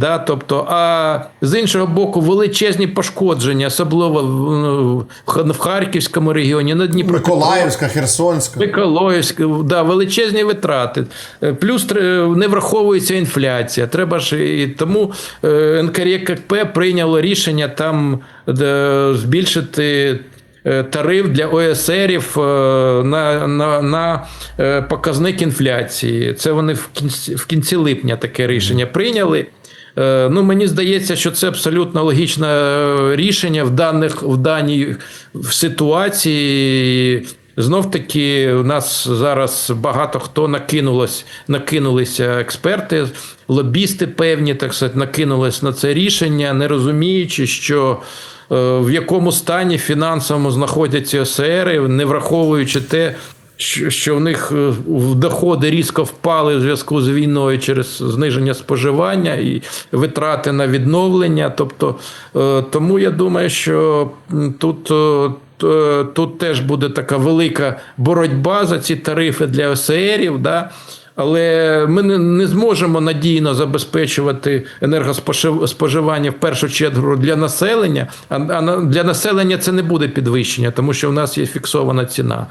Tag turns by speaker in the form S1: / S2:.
S1: Да, тобто, а з іншого боку, величезні пошкодження, особливо в, в, в Харківському регіоні, на Дніпропетровському.
S2: Миколаївська, Херсонська.
S1: Миколаївськ, да, величезні витрати. Е, Плюс не враховується інфляція. Треба ж і тому е, НКРЕКП прийняло рішення там збільшити. е, Тариф для ОСРів е, на, на, на е, показник інфляції. Це вони в кінці, в кінці липня таке рішення прийняли. Е, Ну, мені здається, що це абсолютно логічне е, рішення в даних в даній ситуації. Знов таки, у нас зараз багато хто накинулось, накинулися експерти, лобісти певні, так сказати, накинулись на це рішення, не розуміючи, що е, в якому стані фінансовому знаходяться ОСРи, не враховуючи те, що, в них е, доходи різко впали в зв'язку з війною через зниження споживання і витрати на відновлення. Тобто, е, тому я думаю, що тут. е, Тут теж буде така велика боротьба за ці тарифи для ОСРів, да? але ми не, зможемо надійно забезпечувати енергоспоживання в першу чергу для населення. А для населення це не буде підвищення, тому що в нас є фіксована ціна.